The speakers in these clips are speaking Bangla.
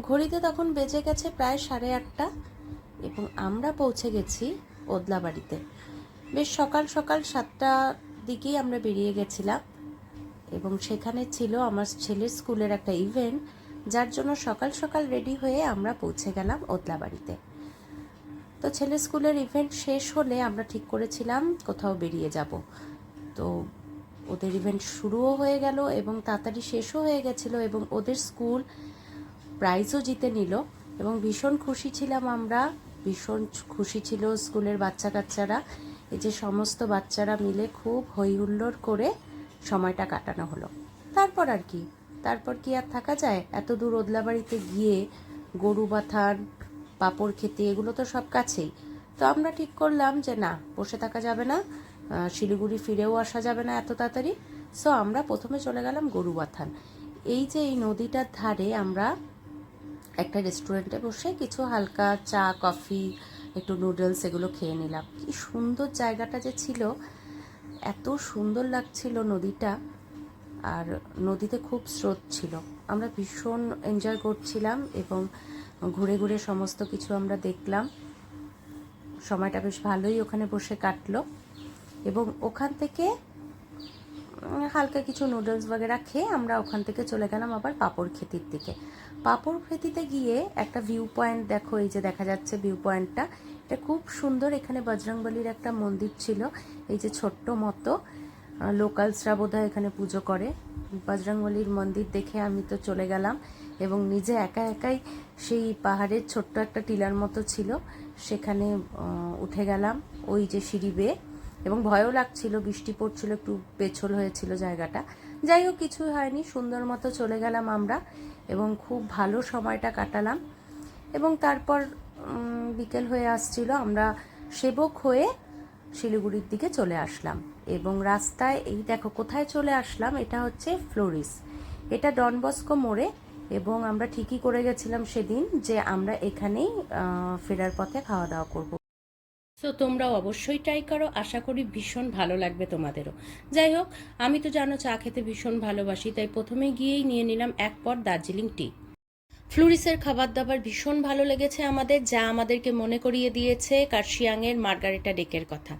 ঘড়িতে তখন বেজে গেছে প্রায় সাড়ে আটটা এবং আমরা পৌঁছে গেছি ওদলা বাড়িতে বেশ সকাল সকাল সাতটা দিকেই আমরা বেরিয়ে গেছিলাম এবং সেখানে ছিল আমার ছেলের স্কুলের একটা ইভেন্ট, যার জন্য সকাল সকাল রেডি হয়ে আমরা পৌঁছে গেলাম ওদলা বাড়িতে তো ছেলের স্কুলের ইভেন্ট শেষ হলে আমরা ঠিক করেছিলাম কোথাও বেরিয়ে যাব। তো ওদের ইভেন্ট শুরুও হয়ে গেল এবং তাড়াতাড়ি শেষও হয়ে গেছিল এবং ওদের স্কুল প্রাইজও জিতে নিল এবং ভীষণ খুশি ছিলাম আমরা। ভীষণ খুশি ছিল স্কুলের বাচ্চা কাচ্চারা এই যে সমস্ত বাচ্চারা মিলে খুব হই হুল্লোড় করে সময়টা কাটানো হলো। তারপর আর কি, তারপর কি আর থাকা যায়? এত দূর ওদলাবাড়িতে গিয়ে গরু বাথান, পাপড় খেতে এগুলো তো সব কাছেই। তো আমরা ঠিক করলাম যে না, বসে থাকা যাবে না শিলিগুড়ি ফিরেও আসা যাবে না এত তাড়াতাড়ি। সো আমরা প্রথমে চলে গেলাম গরু বাথান। এই যে এই নদীটার ধারে আমরা একটা রেস্টুরেন্টে বসে কিছু হালকা চা, কফি, একটু নুডলস এগুলো খেয়ে নিলাম। কি সুন্দর জায়গাটা যে ছিল। এত সুন্দর লাগছিল নদীটা। আর নদীতে খুব স্রোত ছিল। আমরা ভীষণ এনজয় করছিলাম এবং ঘুরে ঘুরে সমস্ত কিছু আমরা দেখলাম। সময়টা বেশ ভালোই ওখানে বসে কাটলো। এবং ওখান থেকে হালকা কিছু নুডলস বগেরা খেয়ে আমরা ওখান থেকে চলে গেলাম আবার পাপড় খেতির দিকে। পাপড় খেতিতে গিয়ে একটা ভিউ পয়েন্ট দেখো, এই যে দেখা যাচ্ছে ভিউ পয়েন্টটা এটা খুব সুন্দর, এখানে বজরংবলির একটা মন্দির ছিল, এই যে ছোট্ট মতো। লোকালসরা বোধহয় এখানে পুজো করে। বজরংবলির মন্দির দেখে আমি তো চলে গেলাম এবং নিজে একা একাই সেই পাহাড়ের ছোট্ট একটা টিলার মতো ছিল, সেখানে উঠে গেলাম। ওই যে সিঁড়ি বেয়ে। এবং ভয়ও লাগছিল, বৃষ্টি পড়ছিল, একটু পেছল হয়েছিল জায়গাটা। যাই হোক, কিছুই হয়নি, সুন্দর মতো চলে গেলাম আমরা এবং খুব ভালো সময়টা কাটালাম। এবং তারপর বিকেল হয়ে আসছিল, আমরা সেবক হয়ে শিলিগুড়ির দিকে চলে আসলাম। এবং রাস্তায়, এই দেখো, কোথায় চলে আসলাম, এটা হচ্ছে ফ্লোরিস। এটা ডনবস্কো মোড়ে এবং আমরা ঠিকই করে গেছিলাম সেদিন যে আমরা এখানেই ফেরার পথে খাওয়া দাওয়া করব। তো তোমরা অবশ্যই ট্রাই করো। আশা করি ভীষণ ভালো লাগবে তোমাদেরও। যাই হোক, আমি তো জানো চা খেতে ভীষণ ভালোবাসি, তাই প্রথমে গিয়েই নিয়ে নিলাম এক পট দার্জিলিং টি ফ্লুরিসের খাবার দাবার ভীষণ ভালো লেগেছে আমাদের, যা আমাদেরকে মনে করিয়ে দিয়েছে কার্শিয়াংয়ের মার্গারেটা ডেকের কথা।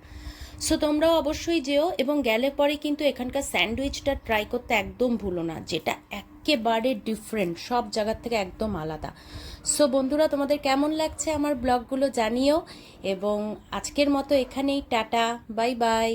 সো তোমরাও অবশ্যই যেও এবং গেলে পরে কিন্তু এখানকার স্যান্ডউইচটা ট্রাই করতে একদম ভুলো না, যেটা একেবারে ডিফারেন্ট সব জায়গার থেকে একদম আলাদা। সো বন্ধুরা, তোমাদের কেমন লাগছে আমার ব্লগগুলো জানিও এবং আজকের মতো এখানেই, টাটা বাই বাই